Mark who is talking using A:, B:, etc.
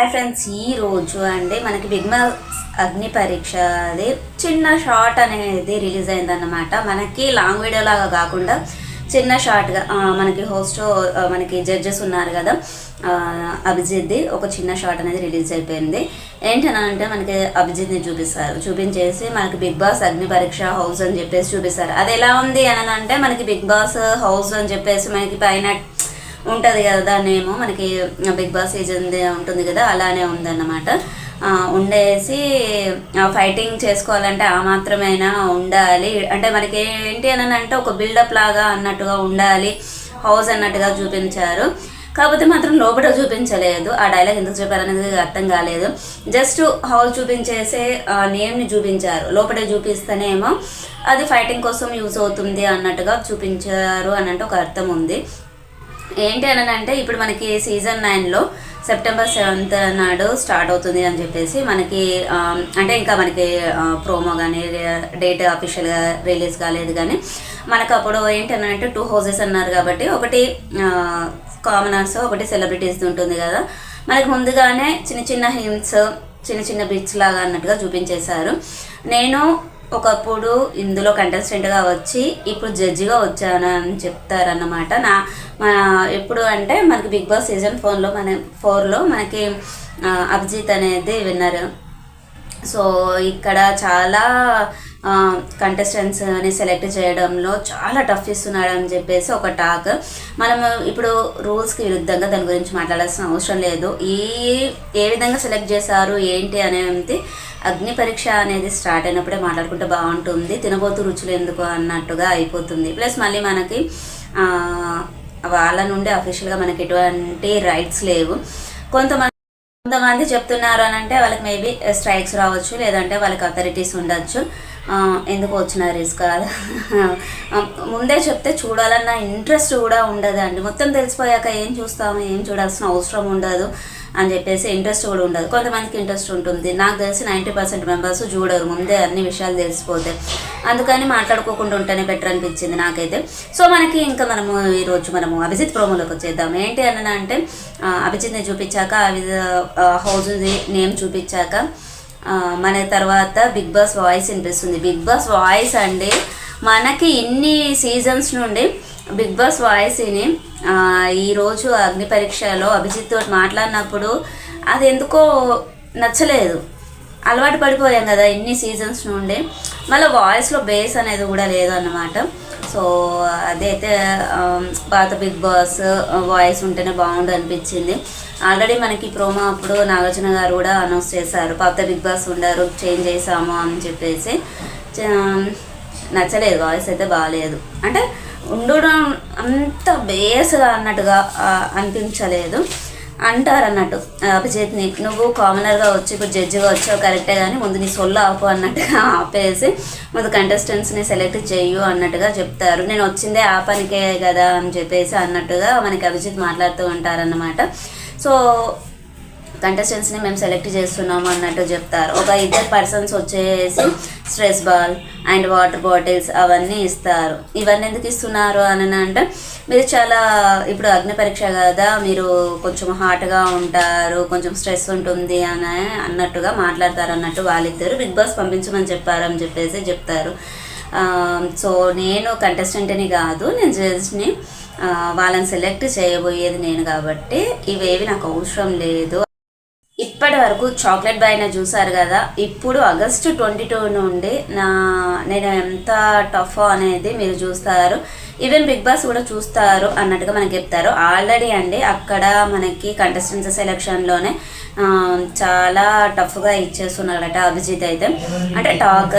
A: Hi friends ఈ రోజు అండి మనకి బిగ్ బాస్ అగ్ని పరీక్ష అది. చిన్న షార్ట్ అనేది రిలీజ్ అయిందన్నమాట. మనకి లాంగ్ వీడియో లాగా కాకుండా చిన్న షార్ట్గా మనకి హోస్ట్ మనకి జడ్జెస్ ఉన్నారు కదా అభిజిత్ది ఒక చిన్న షార్ట్ అనేది రిలీజ్ అయిపోయింది. ఏంటనంటే మనకి అభిజిత్ని చూపిస్తారు చూపించేసి మనకి బిగ్ బాస్ అగ్ని పరీక్ష హౌస్ అని చెప్పేసి చూపిస్తారు. అది ఎలా ఉంది అని అంటే మనకి బిగ్ బాస్ హౌస్ అని చెప్పేసి మనకి పైన ఉంటుంది కదా దాన్ని ఏమో మనకి బిగ్ బాస్ సీజన్ ఉంటుంది కదా అలానే ఉందన్నమాట. ఉండేసి ఫైటింగ్ చేసుకోవాలంటే ఆ మాత్రమైనా ఉండాలి. అంటే మనకి ఏంటి అని అంటే ఒక బిల్డప్ లాగా అన్నట్టుగా ఉండాలి. హౌస్ అన్నట్టుగా చూపించారు. కాకపోతే మాత్రం లోపల చూపించలేదు. ఆ డైలాగ్ ఎందుకు చెప్పారనేది అర్థం కాలేదు. జస్ట్ హౌస్ చూపించేసే ఆ నేమ్ని చూపించారు. లోపలే చూపిస్తేనేమో అది ఫైటింగ్ కోసం యూజ్ అవుతుంది అన్నట్టుగా చూపించారు అని అంటే ఒక అర్థం ఉంది. ఏంటి అని అంటే ఇప్పుడు మనకి సీజన్ నైన్లో సెప్టెంబర్ సెవెంత్ నాడు స్టార్ట్ అవుతుంది అని చెప్పేసి మనకి అంటే ఇంకా మనకి ప్రోమో కానీ డేట్ అఫీషియల్గా రిలీజ్ కాలేదు కానీ మనకు అప్పుడు ఏంటి అని అంటే టూ హౌజెస్ అన్నారు కాబట్టి ఒకటి కామనర్స్ ఒకటి సెలబ్రిటీస్ ఉంటుంది కదా. మనకి ముందుగానే చిన్న చిన్న హింట్స్ చిన్న చిన్న బిట్స్ లాగా అన్నట్టుగా చూపించేశారు. నేను ఒకప్పుడు ఇందులో కంటెస్టెంట్గా వచ్చి ఇప్పుడు జడ్జిగా వచ్చాను అని చెప్తారన్నమాట. నా మన ఎప్పుడు అంటే మనకి బిగ్ బాస్ సీజన్ ఫోన్లో మన ఫోర్లో మనకి అభిజిత్ అనేది విన్నర్ సో ఇక్కడ చాలా కంటెస్టెంట్స్ని సెలెక్ట్ చేయడంలో చాలా టఫ్ ఇస్తున్నాడు అని చెప్పేసి ఒక టాక్ మనము ఇప్పుడు రూల్స్కి విరుద్ధంగా దాని గురించి మాట్లాడాల్సిన అవసరం లేదు. ఈ ఏ విధంగా సెలెక్ట్ చేశారు ఏంటి అనేది అగ్ని పరీక్ష అనేది స్టార్ట్ అయినప్పుడే మాట్లాడుకుంటే బాగుంటుంది. తినబోతు రుచులు ఎందుకు అన్నట్టుగా అయిపోతుంది. ప్లస్ మళ్ళీ మనకి వాళ్ళ నుండి అఫీషియల్గా మనకి ఎటువంటి రైట్స్ లేవు. కొంతమంది కొంతమంది చెప్తున్నారు అని అంటే వాళ్ళకి మేబీ స్ట్రైక్స్ రావచ్చు లేదంటే వాళ్ళకి అథారిటీస్ ఉండొచ్చు. ఎందుకు వచ్చిన రిస్క్ ముందే చెప్తే చూడాలన్న ఇంట్రెస్ట్ కూడా ఉండదండి. మొత్తం తెలిసిపోయాక ఏం చూస్తాము ఏం చూడాల్సిన అవసరం ఉండదు. అని చెప్పేసి ఇంట్రెస్ట్ కూడా ఉండదు. కొంతమందికి ఇంట్రెస్ట్ ఉంటుంది. నాకు తెలిసి నైంటీ పర్సెంట్ మెంబర్స్ చూడరు. ముందే అన్ని విషయాలు తెలిసిపోతే అందుకని మాట్లాడుకోకుండా ఉంటేనే బెటర్ అనిపించింది నాకైతే. సో మనకి ఇంకా మనము ఈరోజు మనము అభిజిత్ ప్రోమోలోకి వచ్చేద్దాం. ఏంటి అని అంటే అభిజిత్ని చూపించాక అవి హౌస్ నేమ్ చూపించాక మన తర్వాత బిగ్ బాస్ వాయిస్ వినిపిస్తుంది. బిగ్ బాస్ వాయిస్ అండి మనకి ఇన్ని సీజన్స్ నుండి బిగ్ బాస్ వాయిస్ని ఈరోజు అగ్ని పరీక్షలో అభిజిత్ తోటి మాట్లాడినప్పుడు అది ఎందుకో నచ్చలేదు. అలవాటు పడిపోయాం కదా ఇన్ని సీజన్స్ నుండి. మళ్ళీ వాయిస్లో బేస్ అనేది కూడా లేదు అన్నమాట. సో అదైతే పాత బిగ్ బాస్ వాయిస్ ఉంటేనే బాగుండు అనిపించింది. ఆల్రెడీ మనకి ప్రోమో అప్పుడు నాగార్జున గారు కూడా అనౌన్స్ చేశారు. పాత బిగ్ బాస్ ఉండరు చేంజ్ చేసాము అని చెప్పేసి. నచ్చలేదు వాయిస్ అయితే బాగాలేదు అంటే ఉండడం అంత బేస్గా అన్నట్టుగా అనిపించలేదు. అంటారు అన్నట్టు అభిజిత్ని. నువ్వు కామనర్గా వచ్చి ఇప్పుడు జడ్జిగా వచ్చావు కరెక్టే కానీ ముందు నీ సొల్లు ఆపు అన్నట్టుగా ఆపేసి ముందు కంటెస్టెంట్స్ని సెలెక్ట్ చేయు అన్నట్టుగా చెప్తారు. నేను వచ్చిందే ఆ పనికే కదా అని చెప్పేసి అన్నట్టుగా మనకి అభిజిత్ మాట్లాడుతూ ఉంటారన్నమాట. సో కంటెస్టెంట్స్ని మేము సెలెక్ట్ చేస్తున్నాము అన్నట్టు చెప్తారు. ఒక ఇద్దరు పర్సన్స్ వచ్చేసి stress ball and water bottles అవన్నీ ఇస్తారు. ఇవన్నీ ఎందుకు ఇస్తున్నారు అని అంటే మీరు చాలా ఇప్పుడు అగ్ని పరీక్ష కదా మీరు కొంచెం హాట్గా ఉంటారు కొంచెం స్ట్రెస్ ఉంటుంది అని అన్నట్టుగా మాట్లాడతారు అన్నట్టు వాళ్ళిద్దరు బిగ్ బాస్ పంపించమని చెప్పారని చెప్పేసి చెప్తారు. సో నేను కంటెస్టెంట్ని కాదు నేను జడ్జ్ని వాళ్ళని సెలెక్ట్ చేయబోయేది నేను కాబట్టి ఇవేవి నాకు అవసరం లేదు ఇప్పటి వరకు చాక్లెట్ బాయ్ని చూసారు కదా ఇప్పుడు ఆగస్టు ట్వంటీ టూ నుండి నా నేను ఎంత టఫ్ అనేది మీరు చూస్తారు. ఈవెన్ బిగ్ బాస్ కూడా చూస్తారు అన్నట్టుగా మనకి చెప్తారు. ఆల్రెడీ అండి అక్కడ మనకి కంటెస్టెంట్స్ సెలెక్షన్లోనే చాలా టఫ్గా ఇచ్చేస్తున్నాడట అభిజిత్ అయితే. అంటే టాక్.